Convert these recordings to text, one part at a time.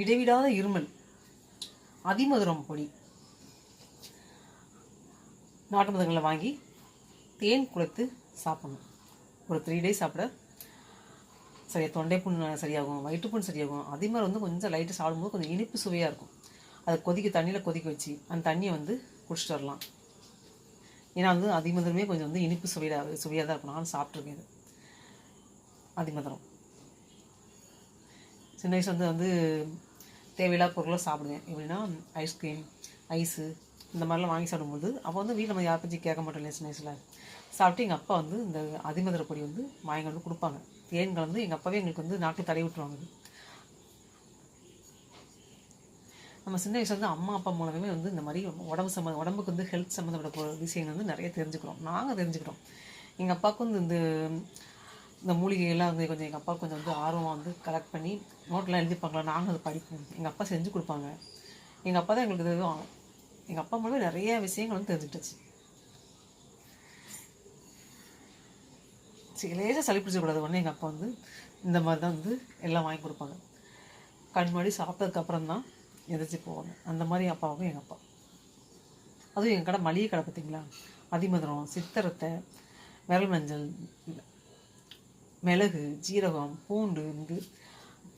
இடைவிடாத இருமல். அதிமதுரம் பொடி. நாட்டு மருந்துகளை வாங்கி தேன் குளத்து சாப்பிடணும். ஒரு த்ரீ டேஸ் சாப்பிட சரியா தொண்டை புண் சரியாகும் வயிற்றுப்புண் சரியாகும். அதே மாதிரி வந்து கொஞ்சம் லைட்டாக சாப்பிடும்போது கொஞ்சம் இனிப்பு சுவையாக இருக்கும். அதை கொதிக்க தண்ணியில் கொதிக்க வச்சு அந்த தண்ணியை வந்து குடிச்சிட்டு வரலாம். ஏன்னா வந்து அதிமதுரமே கொஞ்சம் வந்து இனிப்பு சுவையாக சுவையாக தான் இருக்கும். நான் சாப்பிட்ருக்கேன் இது. அதிமதுரம். சின்ன வயசுலேருந்து வந்து வந்து தேவையில்லாத பொருளை சாப்பிடுவேன். எப்படின்னா ஐஸ்கிரீம் ஐஸு இந்த மாதிரிலாம் வாங்கி சாப்பிடும்போது அப்போ வந்து வீட்டில் நம்ம யாரை பற்றி கேட்க மாட்டோம் இல்லையா சின்ன வயசில். சாப்பிட்டு எங்கள் அப்பா வந்து இந்த அதிமதுரை பொடி வந்து வாங்கி வந்து கொடுப்பாங்க. தேன் கலந்து எங்கள் அப்பாவே எங்களுக்கு வந்து நாட்டில் தடை விட்டுருவாங்க. நம்ம சின்ன வயசுல வந்து அம்மா அப்பா மூலமே வந்து இந்த மாதிரி உடம்பு சம்மந்த உடம்புக்கு வந்து ஹெல்த் சம்மந்தப்பட்ட விஷயங்கள் வந்து நிறைய தெரிஞ்சுக்கிறோம். நாங்கள் தெரிஞ்சுக்கிறோம். எங்கள் அப்பாவுக்கு வந்து இந்த இந்த மூலிகையெல்லாம் வந்து கொஞ்சம் எங்கள் அப்பா கொஞ்சம் வந்து ஆர்வமாக வந்து கலெக்ட் பண்ணி நோட்டெலாம் எழுதிப்பாங்களா நாங்கள் அதை படிப்போம் எங்கள் அப்பா செஞ்சு கொடுப்பாங்க. எங்கள் அப்பா தான் எங்களுக்கு இது எங்கள் அப்பா மூலமே நிறைய விஷயங்கள் வந்து தெரிஞ்சுக்கிட்டுச்சு சரி லேசாக சளி பிடிச்சக்கூடாது உடனே எங்கள் அப்பா வந்து இந்த மாதிரி தான் வந்து எல்லாம் வாங்கி கொடுப்பாங்க. கண் முன்னாடி சாப்பிட்டதுக்கப்புறம் தான் எதிர்த்து போவாங்க. அந்த மாதிரி அப்பாவும் எங்கள் அப்பா. அதுவும் எங்கள் கடை மளிகை கடை பார்த்தீங்களா? அதிமதுரம் சித்திரத்தை விரல் மஞ்சள் மிளகு ஜீரகம் பூண்டு இருந்து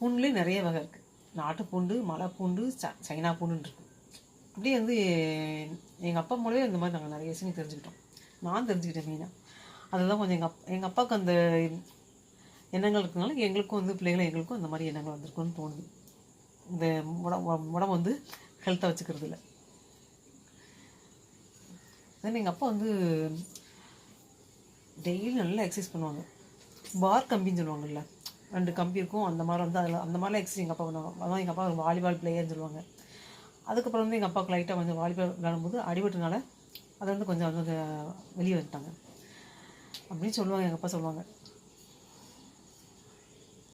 பூண்டுலேயே நிறைய வகை இருக்குது நாட்டு பூண்டு மலை பூண்டு ச- சைனா பூண்டுன்னு இருக்குது அப்படியே வந்து எங்கள் அப்பா மூலமே இந்த மாதிரி நாங்கள் நிறைய விஷயம் தெரிஞ்சுக்கிட்டோம். நான் தெரிஞ்சுக்கிட்டேன் மெயினாக அதுதான் கொஞ்சம் எங்கள் அப் எங்கள் அப்பாவுக்கு அந்த எண்ணங்கள் இருக்கனால எங்களுக்கும் வந்து பிள்ளைகளும் எங்களுக்கும் அந்த மாதிரி எண்ணங்கள் வந்திருக்குன்னு தோணுது. இந்த உடம்பு உடம்பு வந்து ஹெல்த்தாக வச்சுக்கிறது இல்லை. தென் எங்கள் அப்பா வந்து டெய்லி நல்லா எக்ஸசைஸ் பண்ணுவாங்க. பார் கம்பின்னு சொல்லுவாங்கல்ல. ரெண்டு கம்பி இருக்கும். அந்த மாதிரி வந்து அதில் அந்த மாதிரிலாம் எக்ஸசைஸ் எங்கள் அப்பா பண்ணுவாங்க. அதான் எங்கள் அப்பா வாலிபால் பிளேயர்னு சொல்லுவாங்க. அதுக்கப்புறம் வந்து எங்கள் அப்பாவுக்கு லைட்டாக கொஞ்சம் வாலிபால் விளையாடும்போது அடிபட்டனால அதை வந்து கொஞ்சம் வந்து வெளியே வந்துட்டாங்க. அப்படின்னு சொல்லுவாங்க எங்கள் அப்பா சொல்லுவாங்க.